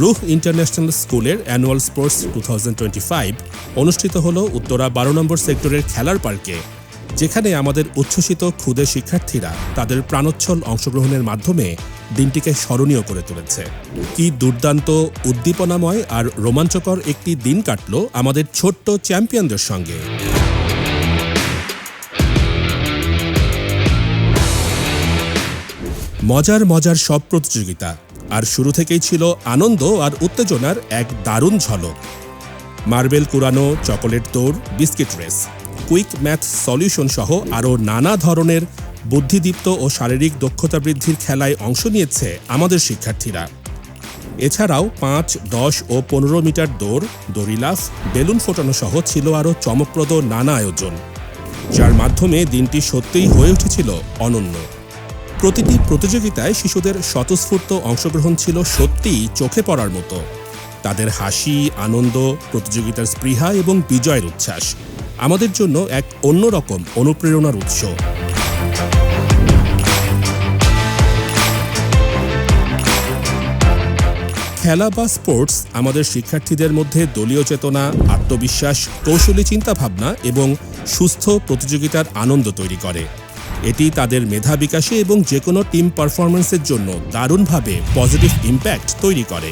রুহ ইন্টারন্যাশনাল স্কুলের annual sports two অনুষ্ঠিত হল উত্তরা বারো নম্বর সেক্টরের খেলার পার্কে, যেখানে আমাদের উচ্ছ্বসিত ক্ষুদে শিক্ষার্থীরা তাদের প্রাণোচ্ছল অংশগ্রহণের মাধ্যমে দিনটিকে স্মরণীয় করে তুলেছে। কি দুর্দান্ত, উদ্দীপনাময় আর রোমাঞ্চকর একটি দিন কাটল আমাদের ছোট্ট চ্যাম্পিয়নদের সঙ্গে। মজার মজার সব প্রতিযোগিতা আর শুরু থেকেই ছিল আনন্দ আর উত্তেজনার এক দারুণ ঝলক। মার্বেল কুরানো চকোলেট দৌড়, biscuit race, quick math solution সহ আরও নানা ধরনের বুদ্ধিদীপ্ত ও শারীরিক দক্ষতা বৃদ্ধির খেলায় অংশ নিয়েছে আমাদের শিক্ষার্থীরা। এছাড়াও পাঁচ, দশ ও পনেরো মিটার দৌড় দড়িলাফ বেলুন ফোটানো সহ ছিল আরও চমকপ্রদ নানা আয়োজন। যার মাধ্যমে দিনটি সত্যিই হয়ে উঠেছিল অনন্য। প্রতিটি প্রতিযোগিতায় শিশুদের স্বতঃস্ফূর্ত অংশগ্রহণ ছিল সত্যিই চোখে পড়ার মতো। তাদের হাসি, আনন্দ, প্রতিযোগিতার স্পৃহা এবং বিজয়ের উচ্ছ্বাস আমাদের জন্য এক অন্যরকম অনুপ্রেরণার উৎস। খেলা বা স্পোর্টস আমাদের শিক্ষার্থীদের মধ্যে দলীয় চেতনা, আত্মবিশ্বাস, কৌশলী চিন্তাভাবনা এবং সুস্থ প্রতিযোগিতার আনন্দ তৈরি করে। এটি তাদের মেধা বিকাশে এবং যে কোনো টিম পারফরমেন্সের জন্য দারুণভাবে পজিটিভ ইম্প্যাক্ট তৈরি করে।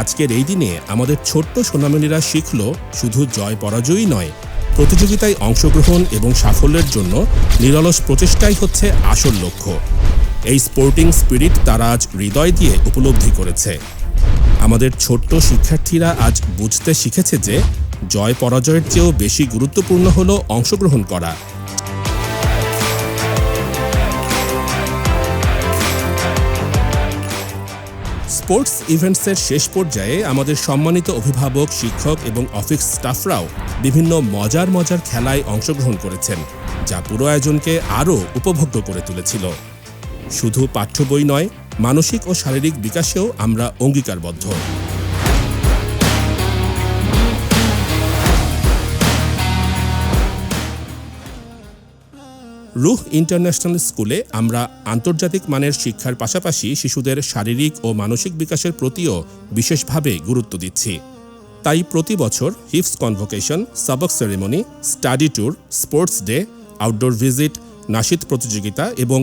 আজকের এই দিনে আমাদের ছোট্ট সোনামণিরা শিখল শুধু জয় পরাজয়ই নয়, প্রতিযোগিতায় অংশগ্রহণ এবং সাফল্যের জন্য নিরলস প্রচেষ্টাই হচ্ছে আসল লক্ষ্য। এই স্পোর্টিং স্পিরিট তারা আজ হৃদয় দিয়ে উপলব্ধি করেছে। আমাদের ছোট্ট শিক্ষার্থীরা আজ বুঝতে শিখেছে যে জয় পরাজয়ের চেয়েও বেশি গুরুত্বপূর্ণ হলো অংশগ্রহণ করা। স্পোর্টস ইভেন্টসের শেষ পর্যায়ে আমাদের সম্মানিত অভিভাবক, শিক্ষক এবং অফিস স্টাফরাও বিভিন্ন মজার মজার খেলায় অংশগ্রহণ করেছেন, যা পুরো আয়োজনকে আরও উপভোগ্য করে তুলেছিল। শুধু পাঠ্য বই নয়, মানসিক ও শারীরিক বিকাশেও আমরা অঙ্গীকারবদ্ধ। রুহ ইন্টারন্যাশনাল স্কুলে আমরা আন্তর্জাতিক মানের শিক্ষার পাশাপাশি শিশুদের শারীরিক ও মানসিক বিকাশের প্রতিও বিশেষভাবে গুরুত্ব দিচ্ছি। তাই প্রতি বছর হিফস convocation, সাবক ceremony, study tour, sports day, outdoor visit nasheed প্রতিযোগিতা এবং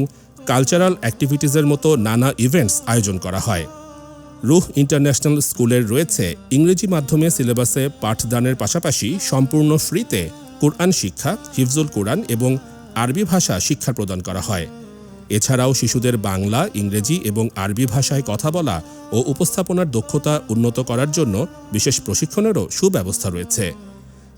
কালচারাল অ্যাক্টিভিটিজের মতো নানা ইভেন্টস আয়োজন করা হয়। রুহ ইন্টারন্যাশনাল স্কুলের রয়েছে ইংরেজি মাধ্যমে সিলেবাসে পাঠদানের পাশাপাশি সম্পূর্ণ ফ্রিতে কোরআন শিক্ষা, হিফজুল কোরআন এবং আরবি ভাষা শিক্ষা প্রদান করা হয়। এছাড়াও শিশুদের বাংলা, ইংরেজি এবং আরবি ভাষায় কথা বলা ও উপস্থাপনার দক্ষতা উন্নত করার জন্য বিশেষ প্রশিক্ষণেরও সুব্যবস্থা রয়েছে।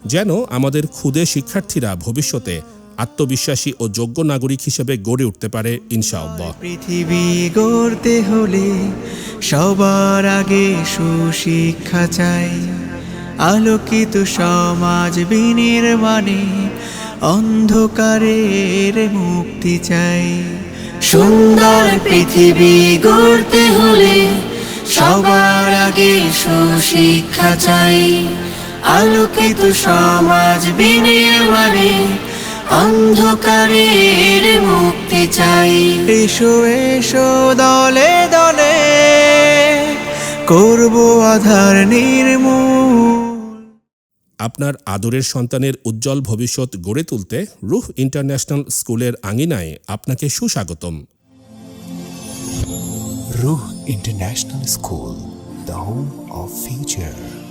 যেন আমাদের ক্ষুদে শিক্ষার্থীরা ভবিষ্যতে আত্মবিশ্বাসী ও যোগ্য নাগরিক হিসেবে গড়ে উঠতে পারে, ইনশাআল্লাহ। পৃথিবী গড়তে হলে সবার আগে সুশিক্ষা চাই। আলোকিত সমাজ বিনির্মাণে অন্ধকারের মুক্তি চাই। সুন্দর পৃথিবী গড়তে হলে সবার আগে সুশিক্ষা চাই। আলোকিত সমাজ বিনির্মাণে অন্ধকারের মুক্তি চাই। এসো এসো দলে দলে করব আধার নির্মূল। আপনার আদরের সন্তানের উজ্জ্বল ভবিষ্যৎ গড়ে তুলতে রুহ ইন্টারন্যাশনাল স্কুলের আঙিনায় আপনাকে সুস্বাগতম Ruh international school, the home of future.